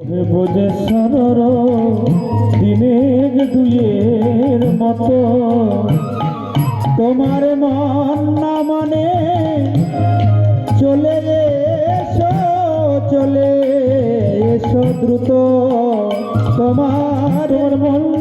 বোঝে সরর দিনের দুয়ের মতো। তোমার মন না মানে চলে এসো চলে এসো দ্রুত। তোমার মন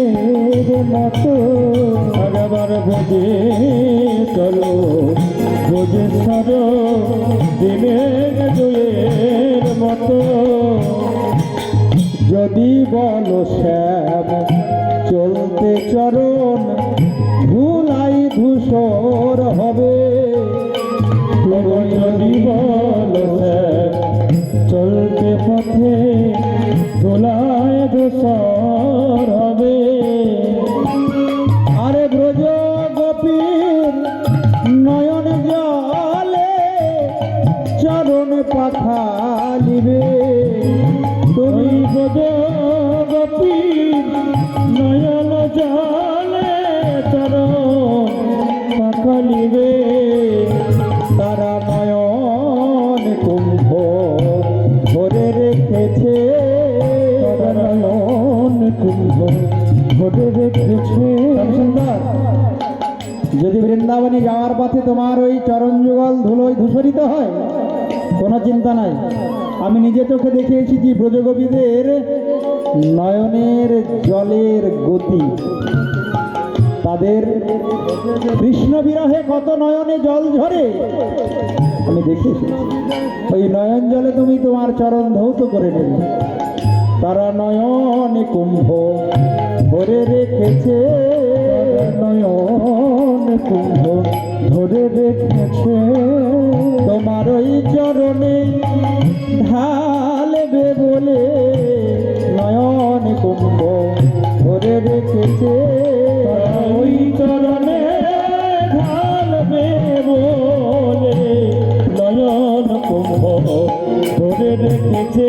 দুয়ের মতো একবার ভরে চলো। ব্রজের সদ দিনের দুয়ের মতো। যদি বলো শ্যাম, চলতে চরণ, ধুলাই ধূসর হবে। যদি বৃন্দাবনে যাওয়ার পথে তোমার ওই চরণ যুগল ধুলোয় ধূসরিত হয়, কোনো চিন্তা নাই। আমি নিজে চোখে দেখে এসেছি ব্রজগোপীদের নয়নের জলের গতি। তাদের কৃষ্ণ বিরহে কত নয়নে জল ঝরে, আমি দেখে এসেছি। ওই নয়ন জলে তুমি তোমার চরণ ধৌত করে নেবে। তারা নয়নে কুম্ভ ভরে রেখেছে নয়ন কুম্ভ ধরে রেখেছে। তোমার ওই চরণে ঢালবে বলে নয়ন কুম্ভ ধরে রেখেছে। ওই চরণে ঢালবে বলে নয়ন কুম্ভ ধরে রেখেছে।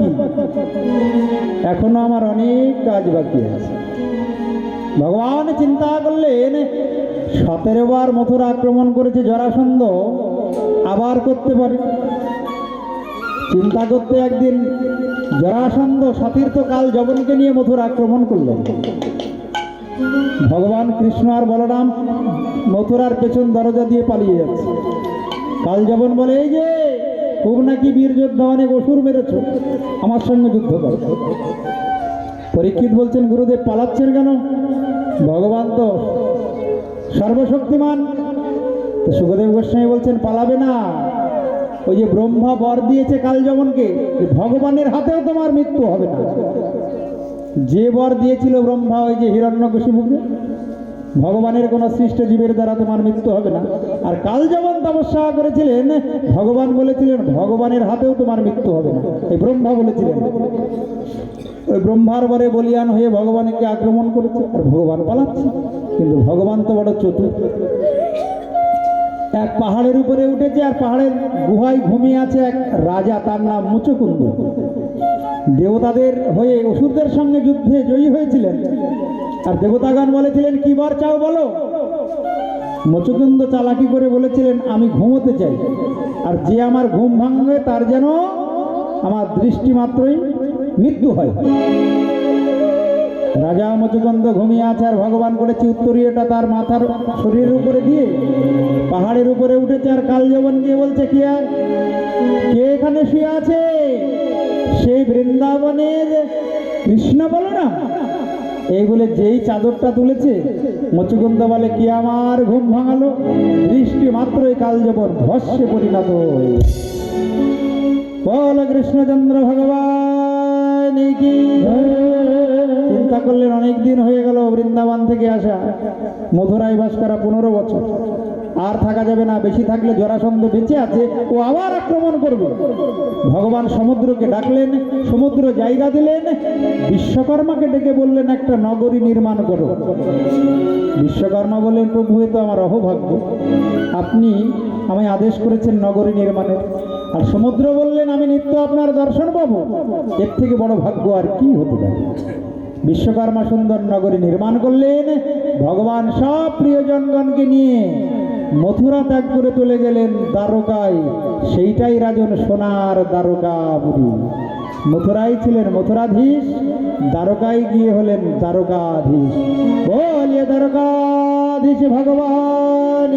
বাকি। এখনও আমার অনেক কাজ বাকি আছে। ভগবান চিন্তা করলেন, সতেরো বার মথুর আক্রমণ করেছে জরাসন্ধ, আবার করতে পারে। চিন্তা করতে একদিন জরাসন্ধ সতীর্থ কাল জবনকে নিয়ে মথুর আক্রমণ করলেন। ভগবান কৃষ্ণ আর বলরাম মথুরার পেছন দরজা দিয়ে পালিয়ে যাচ্ছে। কাল জবন বলে, এই যে নাকি বীর যোদ্ধা অনেক অসুর মেরেছ? আমার সঙ্গে যুদ্ধ কর। পরীক্ষিত বলছেন, গুরুদেব পালাচ্ছেন কেন? ভগবান তো সর্বশক্তিমান। তো সুখদেব গোস্বামী বলছেন, পালাবে না। ওই যে ব্রহ্মা বর দিয়েছে কাল যেমনকে ভগবানের হাতেও তোমার মৃত্যু হবে না। যে বর দিয়েছিল ব্রহ্মা ওই যে হিরণ্যকশিপুকে ভগবানের কোনো সৃষ্ট জীবের দ্বারা তোমার মৃত্যু হবে না। আর কাল যেমন তপস্যা করেছিলেন, ভগবান বলেছিলেন, ভগবানের হাতেও তোমার মৃত্যু হবে না। এই ব্রহ্মা বলেছিলেন। ওই ব্রহ্মার বরে বলিয়ান হয়ে ভগবানকে আক্রমণ করেছে। আর ভগবান পালাচ্ছে। কিন্তু ভগবান তো বড় চতুর। এক পাহাড়ের উপরে উঠেছে আর পাহাড়ের গুহায় ঘুমিয়ে আছে এক রাজা, তার নাম মুচকুন্দ। দেবতাদের হয়ে অসুরদের সঙ্গে যুদ্ধে জয়ী হয়েছিলেন। আর দেবতাগণ বলেছিলেন, কি বার চাও বলো? মুচকুন্দ চালাকি করে বলেছিলেন, আমি ঘুমোতে চাই। আর যে আমার ঘুম ভাঙবে, তার যেন আমার দৃষ্টি মাত্রই মৃত্যু হয়। রাজা মুচকুন্দ ঘুমিয়ে আছে আর ভগবান করেছে উত্তরীয়টা তার মাথার শরীরের উপরে দিয়ে, পাহাড়ের উপরে উঠেছে আর কাল যবন গিয়ে বলছে, কি আর? কে এখানে শুয়ে আছে? সেই বৃন্দাবনের কৃষ্ণ বলো না এই বলে যেই চাদরটা তুলেছে মচুকুন্দ বলে, কি আমার ঘুম ভাঙালো? দৃষ্টি মাত্রই কাল যাবর ভস্যে পরিণত বল কৃষ্ণচন্দ্র ভগবান চিন্তা করলেন, অনেক দিন হয়ে গেল বৃন্দাবন থেকে আসা। মধুরাই বাস করা পনেরো বছর। আর থাকা যাবে না, বেশি থাকলে জরাসন্ধ বেঁচে আছে, ও আবার আক্রমণ করবে। ভগবান সমুদ্রকে ডাকলেন, সমুদ্র জায়গা দিলেন, বিশ্বকর্মাকে ডেকে বললেন, একটা নগরী নির্মাণ করো। বিশ্বকর্মা বললেন, প্রভু তো আমার অহভাগ্য। আপনি আমায় আদেশ করেছেন নগরী নির্মাণের। আর সমুদ্র বললেন, আমি নিত্য আপনার দর্শন পাবো। এর থেকে বড় ভাগ্য আর কি হতে পারে? বিশ্বকর্মা সুন্দর নগরী নির্মাণ করলেন, ভগবান সব প্রিয়জনগণকে নিয়ে মথুরা ত্যাগ করে চলে গেলেন দ্বারকায়। সেইটাই রাজন সোনার দ্বারকাপুরী মথুরাই ছিলেন মথুরাধীশ, দ্বারকায় গিয়ে হলেন দ্বারকাধীশ। বলিয়া দ্বারকাধীশ ভগবান